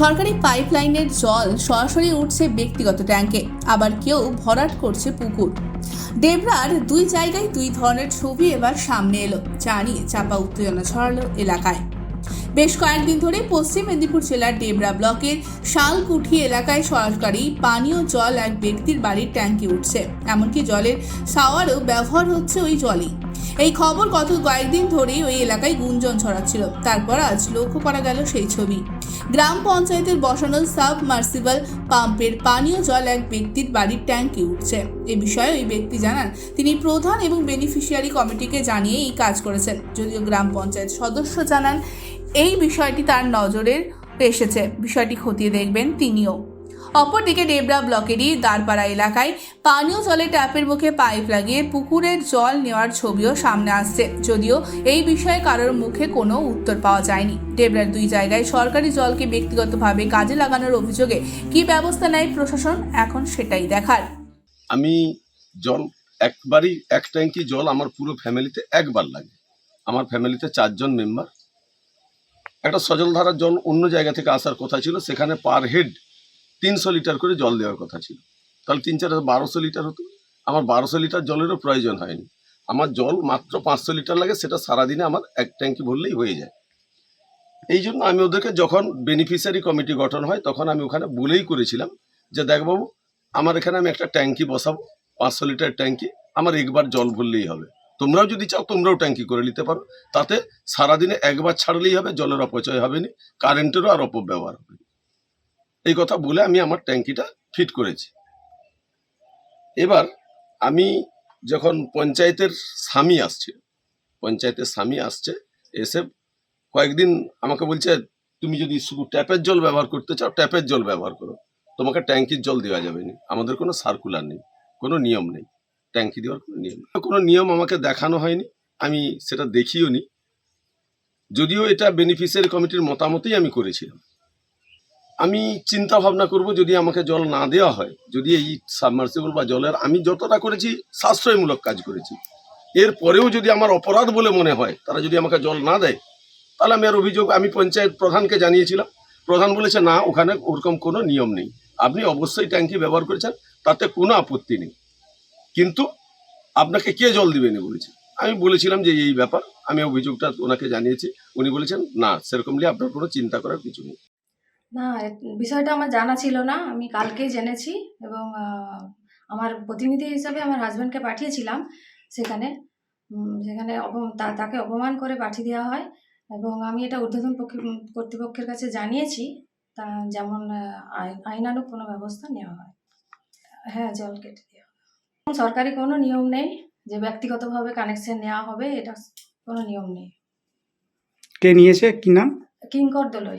সরকারি পাইপলাইনের জল সরাসরি উঠছে ব্যক্তিগত ট্যাঙ্কে, আবার কেউ ভরাট করছে পুকুর। ডেবরার দুই জায়গায় দুই ধরনের ছবি এবার সামনে এলো নিয়ে চাপা উত্তেজনা ছড়ালো এলাকায়। বেশ কয়েকদিন ধরে পশ্চিম মেদিনীপুর জেলার ডেবরা ব্লকের শালকুঠি এলাকায় সরকারি পানীয় জল এক ব্যক্তির বাড়ির ট্যাঙ্কি উঠছে। এমনকি জলের শাওয়ারও ব্যবহার হচ্ছে ওই জলই। এই খবর গত কয়েকদিন ধরেই ওই এলাকায় গুঞ্জন ছড়াচ্ছিল। তারপর আজ লক্ষ্য করা গেল সেই ছবি। গ্রাম পঞ্চায়েতের বসানো সাবমার্সিবল পাম্পের পানীয় জল এক ব্যক্তির বাড়ির ট্যাঙ্কে উঠছে। এ বিষয়ে ওই ব্যক্তি জানান, তিনি প্রধান এবং বেনিফিশিয়ারি কমিটিকে জানিয়ে এই কাজ করেছেন। যদিও গ্রাম পঞ্চায়েত সদস্য জানান, এই বিষয়টি তার নজরের এসেছে। বিষয়টি খতিয়ে দেখবেন তিনিও। অপরদিকে ডেবরা ব্লকেরই দারপাড়া এলাকায় পানীয় জলের ট্যাপের মুখে পাইপ লাগিয়ে পুকুরের জল নেওয়ার ছবিও সামনে আসছে। যদিও এই বিষয়ে কারোর মুখে কোনো উত্তর পাওয়া যায়নি। ডেবরার দুই জায়গায় সরকারি জলকে ব্যক্তিগতভাবে কাজে লাগানোর অভিযোগে কি ব্যবস্থা নেয় প্রশাসন, এখন সেটাই দেখার। আমি জল, একবারই, এক ট্যাঙ্কি জল আমার পুরো ফ্যামিলিতে একবার লাগে। আমার ফ্যামিলিতে চারজন মেম্বার। একটা সজলধারার জল অন্য জায়গা থেকে আসার কথা ছিল, সেখানে পার হেড তিনশো লিটার করে জল দেওয়ার কথা ছিল। তাহলে তিন চার বারোশো লিটার হতো। আমার বারোশো লিটার জলেরও প্রয়োজন হয়নি। আমার জল মাত্র পাঁচশো লিটার লাগে, সেটা সারাদিনে আমার এক ট্যাঙ্কি ভরলেই হয়ে যায়। এই জন্য আমি ওদেরকে যখন বেনিফিশিয়ারি কমিটি গঠন হয়, তখন আমি ওখানে বলেই করেছিলাম যে, দেখ বাবু, আমার এখানে আমি একটা ট্যাঙ্কি বসাবো, পাঁচশো লিটার ট্যাঙ্কি, আমার একবার জল ভরলেই হবে। তোমরাও যদি চাও, তোমরাও ট্যাঙ্কি করে নিতে পারো। তাতে সারাদিনে একবার ছাড়লেই হবে, জলের অপচয় হবে না কারেন্টেরও আর অপব্যবহার হবে। এই কথা বলে আমি আমার ট্যাঙ্কিটা ফিট করেছি। এবার আমি যখন পঞ্চায়েতের স্বামী আসছে, পঞ্চায়েতের স্বামী আসছে, এসে কয়েকদিন আমাকে বলছে, তুমি যদি শুধু ট্যাপের জল ব্যবহার করতে চাও, ট্যাপের জল ব্যবহার করো। তোমাকে ট্যাঙ্কির জল দেওয়া যাবে না। আমাদের কোনো সার্কুলার নেই, কোনো নিয়ম নেই। ট্যাঙ্কি দেওয়ার কোনো নিয়ম। কোনো নিয়ম আমাকে দেখানো হয়নি, আমি সেটা দেখিও নি যদিও এটা বেনিফিশিয়ারি কমিটির মতামতেই আমি করেছিলাম। আমি চিন্তা ভাবনা করব যদি আমাকে জল না দেওয়া হয়, যদি এই সাবমার্সিবল বা জলের আমি যতটা করেছি সাশ্রয়মূলক কাজ করেছি। এর পরেও যদি আমার অপরাধ বলে মনে হয়, তারা যদি আমাকে জল না দেয়, তাহলে আমি আর অভিযোগ, আমি পঞ্চায়েত প্রধানকে জানিয়েছিলাম। প্রধান বলেছে, না, ওখানে ওরকম কোনো নিয়ম নেই। আপনি অবশ্যই ট্যাঙ্কি ব্যবহার করেছেন, তাতে কোনো আপত্তি নেই। কিন্তু আপনাকে কে জল দিবেন বলেছে। আমি বলেছিলাম যে, এই ব্যাপার। আমি অভিযোগটা ওনাকে জানিয়েছি। উনি বলেছেন, না সেরকম নিয়ে আপনার কোনো চিন্তা করার কিছু নেই। না বিষয়টা আমার জানা ছিল না। আমি কালকেই জেনেছি এবং আমার প্রতিনিধি হিসাবে আমার হাজব্যান্ডকে পাঠিয়েছিলাম সেখানে। সেখানে তাকে অপমান করে পাঠিয়ে দেওয়া হয় এবং আমি এটা ঊর্ধ্বতন পক্ষে- কর্তৃপক্ষের কাছে জানিয়েছি। তা যেমন আহ, আইন- কোনো ব্যবস্থা নেওয়া হয়। হ্যাঁ জল কেটে দেওয়া সরকারি কোনো নিয়ম নেই যে ব্যক্তিগতভাবে কানেকশন নেওয়া হবে এটা কোনো নিয়ম নেই। কে নিয়েছে? কি নাম? Kinkar Doloi.